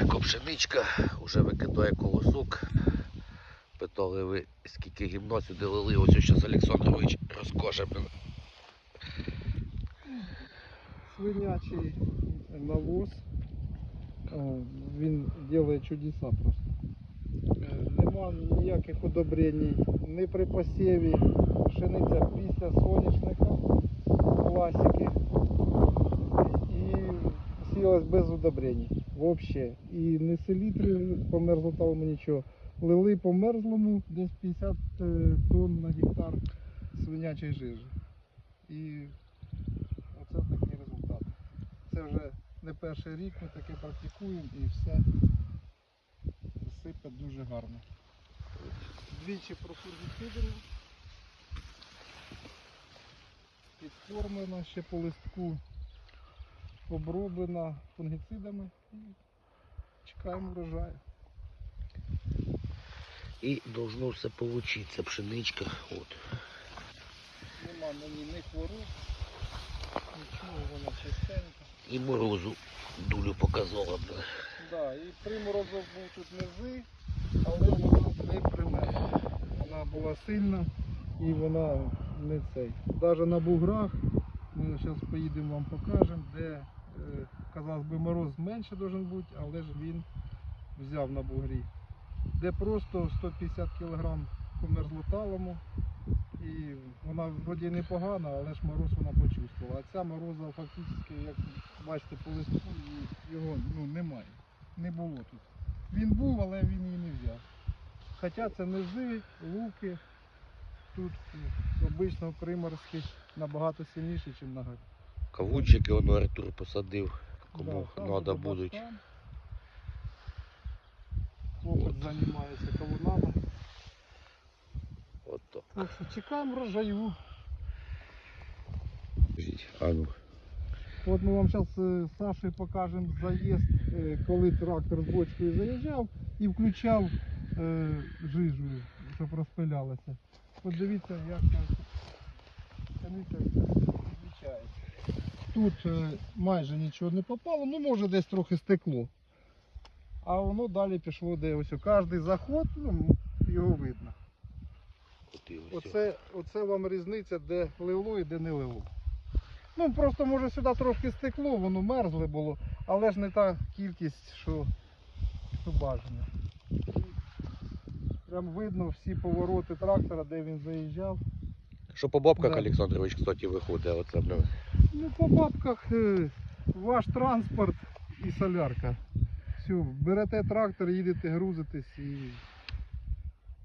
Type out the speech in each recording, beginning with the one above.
Екопшеничка вже викидає колосок. Питали ви, скільки гімно сюди лили, ось зараз Олександрович розкаже. Свинячий навоз. Е, Він робить чудеса просто. Е, Нема ніяких удобрень ні при посіві. Пшениця після соняшника, класики. І сіялась без удобрень. Взагалі. І не селітри по мерзлоталому нічого. Лили по мерзлому десь 50 е, тонн на гектар свинячої жижі. І оце такий результат. Це вже не перший рік ми таке практикуємо і все сипе дуже гарно. Двічі профургіцидимо. Підкормлена ще по листку, оброблена фунгіцидами чекаємо врожаю. І должно все получиться. Пшеничка. От. Нема на ній ні хвороб, нічого, вона чистенька. І морозу дулю показала. бля. Да, і приморозок був тут низи, але воно не примерзло. Вона була сильна і вона не цей. Навіть на буграх, ми зараз поїдемо вам покажемо, де, казалось би, мороз менше должен бути, але ж він взяв на бугрі. Де просто 150 кг по мерзлоталому. І вона вроді непогана, але ж мороз вона почувствувала. А ця мороза фактично, як бачите, по листку його ну, немає. Не було тут. Він був, але він її не взяв. Хоча це низи, луки. Тут е, обично приморські набагато сильніші, ніж на горі. Кавунчики воно Артур посадив. Кому Да, треба будуть. баштан. Хлопець займається кавунами. От то. Так що чекаємо врожаю. Скажіть, А ну. От ми вам зараз з Сашею покажемо заїзд, е, коли трактор з бочкою заїжджав і включав е, жижу, щоб розпилялася. От дивіться, як пшениця відвічається. Тут е, майже нічого не попало, ну може десь трохи стекло. А воно далі пішло, де ось кожний заход, ну, його видно. Оце, оце вам різниця, де лило і де не лило. Ну просто може сюди трошки стекло, воно мерзле було, але ж не та кількість, що, що бажано. Прям видно всі повороти трактора, де він заїжджав. Що по бабках, Да. Олександрович, кстати, виходить. Оце, бля. Ну по бабках е, ваш транспорт і солярка. Все, берете трактор, їдете грузитесь і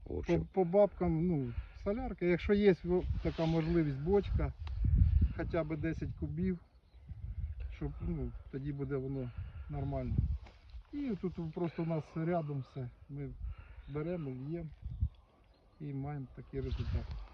По, по бабкам, ну, солярка, якщо є така можливість бочка, хоча б 10 кубів, щоб ну, тоді буде воно нормально. І тут просто у нас рядом все. Ми беремо, льємо і маємо такий результат.